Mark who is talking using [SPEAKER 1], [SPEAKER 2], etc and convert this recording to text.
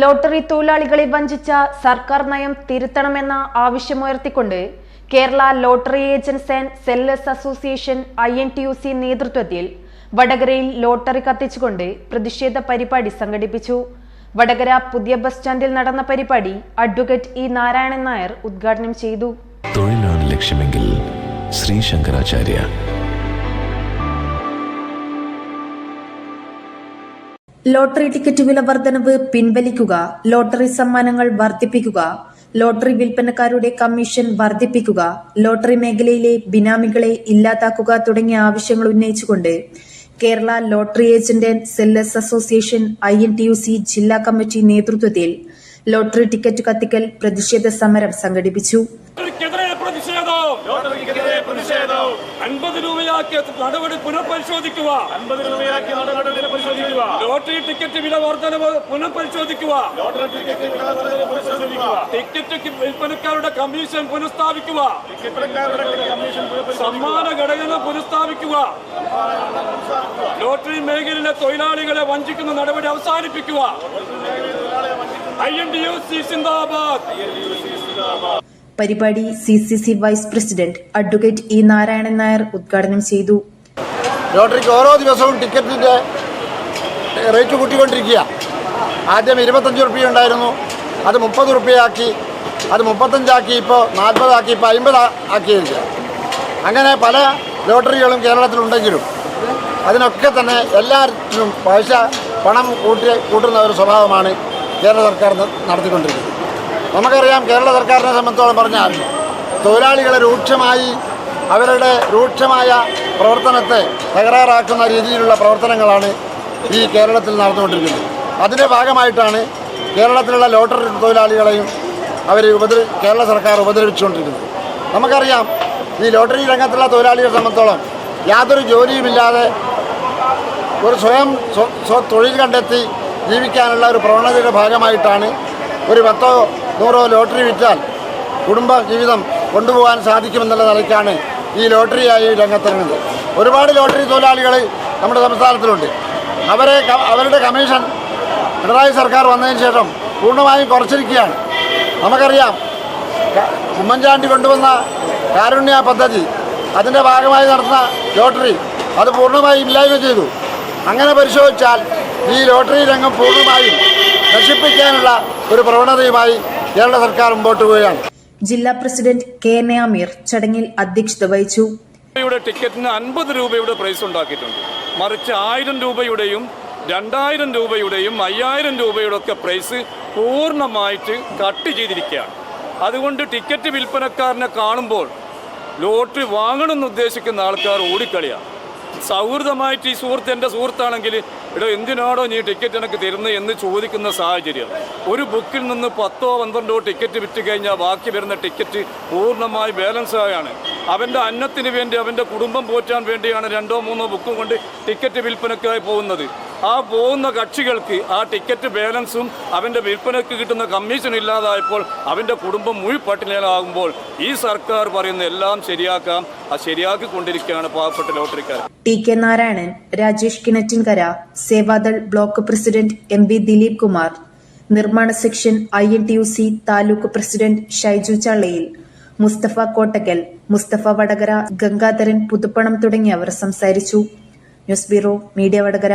[SPEAKER 1] Lottery തൊഴിലാളികളെ വഞ്ചിച്ച സർക്കാർ നയം തിരുത്തണമെന്ന ആവശ്യമുയർത്തിക്കൊണ്ട് Kerala lottery agents and sellers association I N T U C നേതൃത്വത്തിൽ വടകരയിൽ ലോട്ടറി കത്തിച്ചുകൊണ്ട് പ്രതിഷേധ പരിപാടി സംഘടിപ്പിച്ചു. വടകര പുതിയ ബസ് സ്റ്റാൻഡിൽ നടന്ന പരിപാടി അഡ്വക്കേറ്റ് ഇ നാരായണൻ നായർ ഉദ്ഘാടനം ചെയ്തു.
[SPEAKER 2] തൊഴിലാണ് ലക്ഷ്യമെങ്കിൽ ശ്രീ ശങ്കരാചാര്യ
[SPEAKER 1] ലോട്ടറി ടിക്കറ്റ് വില വർധനവ് പിൻവലിക്കുക ലോട്ടറി സമ്മാനങ്ങൾ വർദ്ധിപ്പിക്കുക ലോട്ടറി വിൽപ്പനക്കാരുടെ കമ്മീഷൻ വർദ്ധിപ്പിക്കുക ലോട്ടറി മേഖലയിലെ ബിനാമികളെ ഇല്ലാതാക്കുക തുടങ്ങിയ ആവശ്യങ്ങൾ ഉന്നയിച്ചുകൊണ്ട് Kerala lottery agent sellers association I N T U C ജില്ലാ കമ്മിറ്റി നേതൃത്വത്തിൽ ലോട്ടറി ടിക്കറ്റ് കത്തിക്കൽ പ്രതിഷേധ സമരം സംഘടിപ്പിച്ചു.
[SPEAKER 3] പ്രതിഷേധം.
[SPEAKER 4] ലോട്ടറിക്കെതിരെ പ്രതിഷേധം.
[SPEAKER 3] അൻപത് രൂപയാക്കിയ നടപടി പുനഃപരിശോധിക്കുക.
[SPEAKER 4] അൻപത് രൂപയാക്കി നടപടി പരിശോധിക്കുക
[SPEAKER 3] ലോട്ടറി ടിക്കറ്റ് വില വർധനവ് പുനഃപരിശോധിക്കുക.
[SPEAKER 4] ലോട്ടറി ടിക്കറ്റ് വിലവർദ്ധന പരിശോധിക്കുക
[SPEAKER 3] ടിക്കറ്റ് വിൽപ്പനക്കാരുടെ കമ്മീഷൻ പുനഃസ്ഥാപിക്കുക.
[SPEAKER 4] പുനഃപരിശോധിക്കുക.
[SPEAKER 3] സമ്മാന ഘടകങ്ങൾ പുനഃസ്ഥാപിക്കുക. ലോട്ടറി മേഖലയിലെ തൊഴിലാളികളെ വഞ്ചിക്കുന്ന നടപടി അവസാനിപ്പിക്കുക. I N D U C സിന്ദാബാദ്.
[SPEAKER 1] പരിപാടി C C C vice president advocate E Narayanan Nair ഉദ്ഘാടനം ചെയ്തു.
[SPEAKER 5] ലോട്ടറിക്ക് ഓരോ ദിവസവും ടിക്കറ്റിന്റെ റേറ്റ് കൂട്ടിക്കൊണ്ടിരിക്കുക. ആദ്യം ഇരുപത്തഞ്ച് റുപ്യ ഉണ്ടായിരുന്നു. അത് മുപ്പത് റുപ്യയാക്കി. അത് മുപ്പത്തഞ്ചാക്കി. ഇപ്പോൾ നാൽപ്പതാക്കി. ഇപ്പോൾ അമ്പത് ആക്കിയിരിക്കുക. അങ്ങനെ പല ലോട്ടറികളും കേരളത്തിലുണ്ടെങ്കിലും അതിനൊക്കെ തന്നെ എല്ലാറ്റിനും പൈസ പണം കൂട്ടി കൂട്ടുന്ന ഒരു സ്വഭാവമാണ് കേരള സർക്കാർ നടത്തിക്കൊണ്ടിരിക്കുന്നത്. നമുക്കറിയാം കേരള സർക്കാരിനെ സംബന്ധിച്ചോളം പറഞ്ഞാൽ തൊഴിലാളികളെ രൂക്ഷമായി അവരുടെ രൂക്ഷമായ പ്രവർത്തനത്തെ തകരാറാക്കുന്ന രീതിയിലുള്ള പ്രവർത്തനങ്ങളാണ് ഈ കേരളത്തിൽ നടന്നുകൊണ്ടിരിക്കുന്നത്. അതിന്റെ ഭാഗമായിട്ടാണ് കേരളത്തിലുള്ള ലോട്ടറി തൊഴിലാളികളെയും അവർ ഉപദ്ര കേരള സർക്കാർ ഉപദ്രവിച്ചുകൊണ്ടിരിക്കുന്നത്. നമുക്കറിയാം ഈ ലോട്ടറി രംഗത്തുള്ള തൊഴിലാളികളെ സംബന്ധിച്ചോളം യാതൊരു ജോലിയുമില്ലാതെ ഒരു സ്വയം സ്വ- സ്വ- തൊഴിൽ കണ്ടെത്തി ജീവിക്കാനുള്ള ഒരു പ്രവണതയുടെ ഭാഗമായിട്ടാണ് ഒരു പത്തോ നൂറോ ലോട്ടറി വിറ്റാൽ കുടുംബ ജീവിതം കൊണ്ടുപോകാൻ സാധിക്കുമെന്നുള്ള നിലയ്ക്കാണ് ഈ ലോട്ടറിയായി രംഗത്തിറങ്ങുന്നത്. ഒരുപാട് ലോട്ടറി തൊഴിലാളികൾ നമ്മുടെ സംസ്ഥാനത്തിലുണ്ട്. അവരെ അവരുടെ കമ്മീഷൻ പിണറായി സർക്കാർ വന്നതിന് ശേഷം പൂർണമായും കുറച്ചിരിക്കുകയാണ്. നമുക്കറിയാം ഉമ്മൻചാണ്ടി കൊണ്ടുവന്ന കാരുണ്യ പദ്ധതി അതിന്റെ ഭാഗമായി നടന്ന ലോട്ടറി അത് പൂർണമായും ഇല്ലായ്മ ചെയ്തു. അങ്ങനെ പരിശോധിച്ചാൽ ഈ ലോട്ടറി രംഗം പൂർണമായും നശിപ്പിക്കാനുള്ള ഒരു പ്രവണതയുമായി കേരള സർക്കാർ മുമ്പോട്ട് പോവുകയാണ്.
[SPEAKER 1] ജില്ലാ president K N A Ameer ചടങ്ങിൽ അധ്യക്ഷത വഹിച്ചു.
[SPEAKER 3] ടിക്കറ്റിന് അൻപത് രൂപയുടെ പ്രൈസ് ഉണ്ടാക്കിയിട്ടുണ്ട്. മറിച്ച് ആയിരം രൂപയുടെയും രണ്ടായിരം രൂപയുടെയും അയ്യായിരം രൂപയുടെ ഒക്കെ പ്രൈസ് പൂർണമായിട്ട് കട്ട് ചെയ്തിരിക്കുകയാണ്. അതുകൊണ്ട് ടിക്കറ്റ് വിൽപ്പനക്കാരനെ കാണുമ്പോൾ ലോട്ടറി വാങ്ങണമെന്ന് ഉദ്ദേശിക്കുന്ന ആൾക്കാർ ഓടിക്കളിയാണ്. സൗഹൃദമായിട്ട് ഈ സുഹൃത്ത് എന്റെ സുഹൃത്താണെങ്കിൽ ഇവിടെ എന്തിനാണോ നീ ടിക്കറ്റ് എനിക്ക് തരുന്നത് എന്ന് ചോദിക്കുന്ന സാഹചര്യം? ഒരു ബുക്കിൽ നിന്ന് പത്തോ പന്ത്രണ്ടോ ടിക്കറ്റ് വിറ്റ് കഴിഞ്ഞാൽ ബാക്കി വരുന്ന ടിക്കറ്റ് പൂർണമായി ബാലൻസ് ആയാണ്. അവന്റെ അന്നത്തിന് വേണ്ടി അവന്റെ കുടുംബം പോറ്റാൻ വേണ്ടിയാണ് രണ്ടോ മൂന്നോ ബുക്കും കൊണ്ട് ടിക്കറ്റ് വിൽപ്പനയ്ക്കായി പോകുന്നത്. ആ പോകുന്ന കക്ഷികൾക്ക് ആ ടിക്കറ്റ് ബാലൻസും അവന്റെ വിൽപ്പനയ്ക്ക് കിട്ടുന്ന കമ്മീഷൻ ഇല്ലാതായപ്പോൾ അവന്റെ കുടുംബം മുഴിപ്പട്ടിലാകുമ്പോൾ ഈ സർക്കാർ പറയുന്ന എല്ലാം ശരിയാക്കാം. അത് ശരിയാക്കിക്കൊണ്ടിരിക്കുകയാണ് പാവപ്പെട്ട ലോട്ടറിക്കാർ.
[SPEAKER 1] T K Narayanan Rajesh Kinattinkara Sevadal block president M V Dileep Kumar നിർമ്മാണ section I N T U C taluk president Shaiju Challayil Mustafa Kottakkal Mustafa Vadakara Gangadharan Puthuppanam തുടങ്ങിയവർ സംസാരിച്ചു. News bureau media Vadakara.